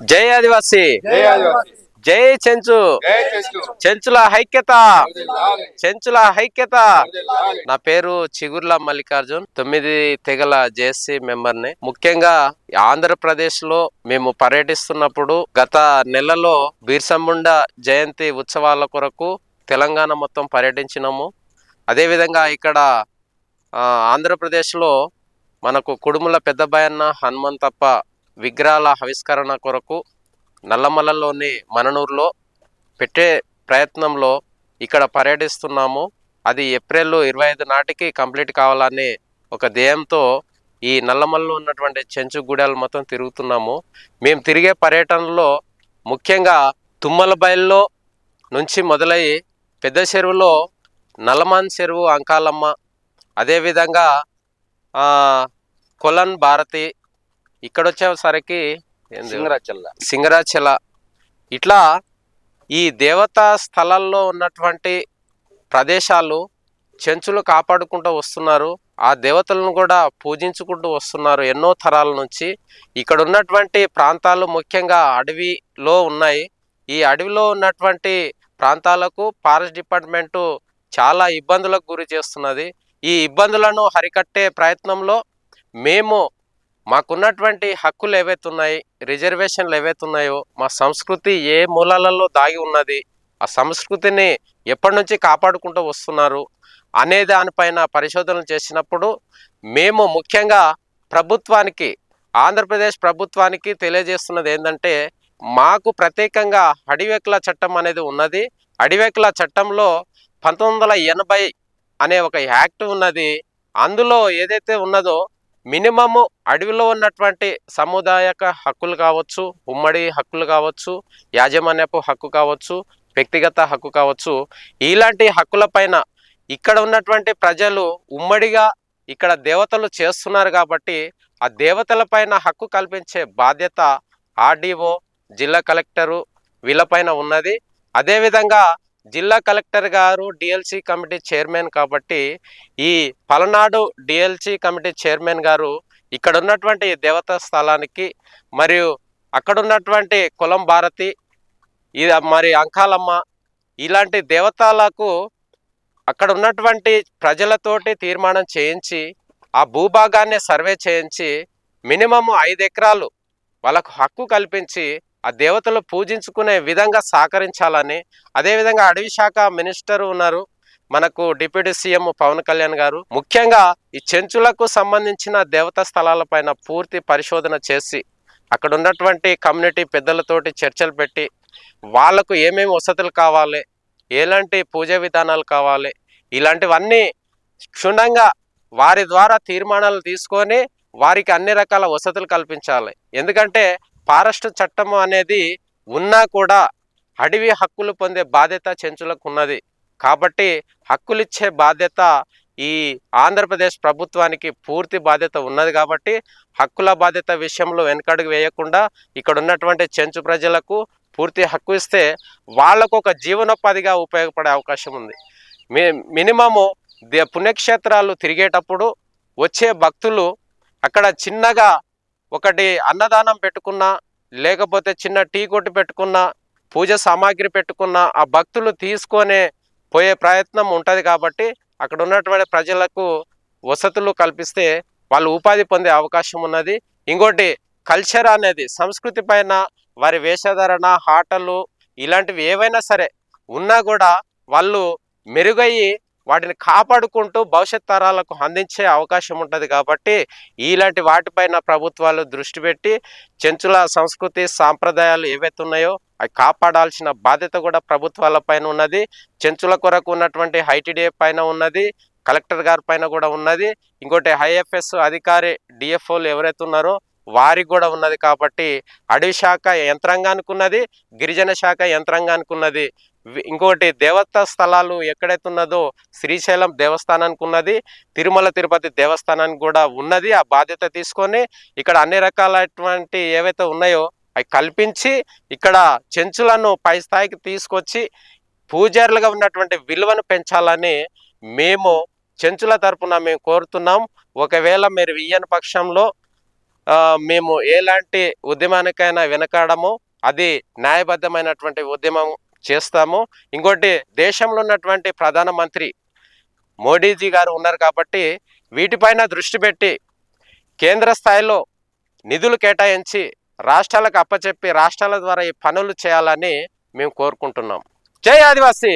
జై ఆదివాసి. జై చెంచు. చెంచుల ఐక్యత. వర్ధిల్లాలి. చెంచుల ఐక్యత. వర్ధిల్లాలి. నా పేరు చిగుర్ల మల్లికార్జున్. తొమ్మిది తెగల జేఏసీ మెంబర్ని. ముఖ్యంగా ఆంధ్రప్రదేశ్లో మేము పర్యటిస్తున్నప్పుడు గత నెలలో బీర్సంముండ జయంతి ఉత్సవాల కొరకు తెలంగాణ మొత్తం పర్యటించినాము. అదేవిధంగా ఇక్కడ ఆంధ్రప్రదేశ్లో మనకు కుడుముల పెద్దబాయన్న హనుమంతప్ప విగ్రహాల ఆవిష్కరణ కొరకు నల్లమల్లలోని మననూరులో పెట్టే ప్రయత్నంలో ఇక్కడ పర్యటిస్తున్నాము. అది ఏప్రిల్ ఇరవై ఐదు నాటికి కంప్లీట్ కావాలని ఒక ధ్యేయంతో ఈ నల్లమల్లో ఉన్నటువంటి చెంచు గూడాలు మొత్తం తిరుగుతున్నాము. మేము తిరిగే పర్యటనలో ముఖ్యంగా తుమ్మల బయల్లో నుంచి మొదలయ్యి పెద్ద చెరువులో నల్లమాన్ చెరువు అంకాలమ్మ అదేవిధంగా కొలన్ భారతి ఇక్కడ వచ్చేసరికి? సింగరాచల్ల. సింగరాచల ఇట్లా ఈ దేవతా స్థలాల్లో ఉన్నటువంటి ప్రదేశాలు చెంచులు కాపాడుకుంటూ వస్తున్నారు. ఆ దేవతలను కూడా పూజించుకుంటూ వస్తున్నారు ఎన్నో తరాల నుంచి. ఇక్కడ ఉన్నటువంటి ప్రాంతాలు ముఖ్యంగా అడవిలో ఉన్నాయి. ఈ అడవిలో ఉన్నటువంటి ప్రాంతాలకు ఫారెస్ట్ డిపార్ట్మెంటు చాలా ఇబ్బందులకు గురి చేస్తున్నది. ఈ ఇబ్బందులను హరికట్టే ప్రయత్నంలో మేము మాకున్నటువంటి హక్కులు ఏవైతే ఉన్నాయి రిజర్వేషన్లు ఏవైతే ఉన్నాయో మా సంస్కృతి ఏ మూలాలలో దాగి ఉన్నది ఆ సంస్కృతిని ఎప్పటి నుంచి కాపాడుకుంటూ వస్తున్నారు అనే దానిపైన పరిశోధనలు చేసినప్పుడు మేము ముఖ్యంగా ప్రభుత్వానికి ఆంధ్రప్రదేశ్ ప్రభుత్వానికి తెలియజేస్తున్నది ఏంటంటే మాకు ప్రత్యేకంగా అడివేకుల చట్టం అనేది ఉన్నది. అడివేకుల చట్టంలో పంతొమ్మిది వందల ఎనభై అనే ఒక యాక్ట్ ఉన్నది. అందులో ఏదైతే ఉన్నదో మినిమము అడవిలో ఉన్నటువంటి సముదాయక హక్కులు కావచ్చు ఉమ్మడి హక్కులు కావచ్చు యాజమాన్యపు హక్కు కావచ్చు వ్యక్తిగత హక్కు కావచ్చు ఇలాంటి హక్కులపైన ఇక్కడ ఉన్నటువంటి ప్రజలు ఉమ్మడిగా ఇక్కడ దేవతలు చేస్తున్నారు కాబట్టి ఆ దేవతలపైన హక్కు కల్పించే బాధ్యత ఆర్డీఓ జిల్లా కలెక్టరు వీళ్ళపైన ఉన్నది. అదేవిధంగా జిల్లా కలెక్టర్ గారు డిఎల్సి కమిటీ చైర్మన్ కాబట్టి ఈ పలనాడు డిఎల్సి కమిటీ చైర్మన్ గారు ఇక్కడ ఉన్నటువంటి దేవతా స్థలానికి మరియు అక్కడ ఉన్నటువంటి కులం భారతి ఇది మరి అంకాలమ్మ ఇలాంటి దేవతలకు అక్కడ ఉన్నటువంటి ప్రజలతోటి తీర్మానం చేయించి ఆ భూభాగాన్ని సర్వే చేయించి మినిమం ఐదు ఎకరాలు వాళ్ళకు హక్కు కల్పించి ఆ దేవతలు పూజించుకునే విధంగా సహకరించాలని. అదేవిధంగా అడవి శాఖ మినిస్టర్ ఉన్నారు మనకు డిప్యూటీ సీఎం పవన్ కళ్యాణ్ గారు. ముఖ్యంగా ఈ చెంచులకు సంబంధించిన దేవతా స్థలాలపైన పూర్తి పరిశోధన చేసి అక్కడ ఉన్నటువంటి కమ్యూనిటీ పెద్దలతోటి చర్చలు పెట్టి వాళ్ళకు ఏమేమి వసతులు కావాలి ఎలాంటి పూజా విధానాలు కావాలి ఇలాంటివన్నీ క్షుణ్ణంగా వారి ద్వారా తీర్మానాలు తీసుకొని వారికి అన్ని రకాల వసతులు కల్పించాలి. ఎందుకంటే ఫారెస్ట్ చట్టం అనేది ఉన్నా కూడా అడవి హక్కులు పొందే బాధ్యత చెంచులకు ఉన్నది. కాబట్టి హక్కులిచ్చే బాధ్యత ఈ ఆంధ్రప్రదేశ్ ప్రభుత్వానికి పూర్తి బాధ్యత ఉన్నది కాబట్టి హక్కుల బాధ్యత విషయంలో వెనకడుగు వేయకుండా ఇక్కడ ఉన్నటువంటి చెంచు ప్రజలకు పూర్తి హక్కు ఇస్తే వాళ్ళకు ఒక జీవనోపాధిగా ఉపయోగపడే అవకాశం ఉంది. మి మినిమము దే పుణ్యక్షేత్రాలు తిరిగేటప్పుడు వచ్చే భక్తులు అక్కడ చిన్నగా ఒకటి అన్నదానం పెట్టుకున్నా లేకపోతే చిన్న టీ కొట్టు పెట్టుకున్నా పూజ సామాగ్రి పెట్టుకున్నా ఆ భక్తులు తీసుకొనే పోయే ప్రయత్నం ఉంటుంది కాబట్టి అక్కడ ఉన్నటువంటి ప్రజలకు వసతులు కల్పిస్తే వాళ్ళు ఉపాధి పొందే అవకాశం ఉన్నది. ఇంకోటి కల్చర్ అనేది సంస్కృతి పైన వారి వేషధారణ ఆటలు ఇలాంటివి ఏవైనా సరే ఉన్నా కూడా వాళ్ళు మెరుగయ్యి వాటిని కాపాడుకుంటూ భవిష్యత్ తరాలకు అందించే అవకాశం ఉంటుంది కాబట్టి ఇలాంటి వాటిపైన ప్రభుత్వాలు దృష్టి పెట్టి చెంచుల సంస్కృతి సాంప్రదాయాలు ఏవైతే ఉన్నాయో అవి కాపాడాల్సిన బాధ్యత కూడా ప్రభుత్వాల పైన ఉన్నది. చెంచుల కొరకు ఉన్నటువంటి హైటీడీ పైన ఉన్నది. కలెక్టర్ గారి పైన కూడా ఉన్నది. ఇంకోటి ఐఎఫ్ఎస్ అధికారి డిఎఫ్ఓలు ఎవరైతే ఉన్నారో వారికి కూడా ఉన్నది కాబట్టి అడవి శాఖ యంత్రాంగానికి ఉన్నది గిరిజన శాఖ యంత్రాంగానికి ఉన్నది. ఇంకోటి దేవతా స్థలాలు ఎక్కడైతే ఉన్నదో శ్రీశైలం దేవస్థానానికి ఉన్నది తిరుమల తిరుపతి దేవస్థానానికి కూడా ఉన్నది. ఆ బాధ్యత తీసుకొని ఇక్కడ అన్ని రకాలైనటువంటి ఏవైతే ఉన్నాయో అవి కల్పించి ఇక్కడ చెంచులను పై స్థాయికి తీసుకొచ్చి పూజారులుగా ఉన్నటువంటి విలువను పెంచాలని మేము చెంచుల తరపున మేము కోరుతున్నాం. ఒకవేళ మీరు ఇయ్యని పక్షంలో మేము ఎలాంటి ఉద్యమానికైనా వెనకాడము. అది న్యాయబద్ధమైనటువంటి ఉద్యమం చేస్తాము. ఇంకోటి దేశంలో ఉన్నటువంటి ప్రధానమంత్రి మోడీజీ గారు ఉన్నారు కాబట్టి వీటిపైన దృష్టి పెట్టి కేంద్ర స్థాయిలో నిధులు కేటాయించి రాష్ట్రాలకు అప్పచెప్పి రాష్ట్రాల ద్వారా ఈ పనులు చేయాలని మేము కోరుకుంటున్నాం. జై ఆదివాసీ!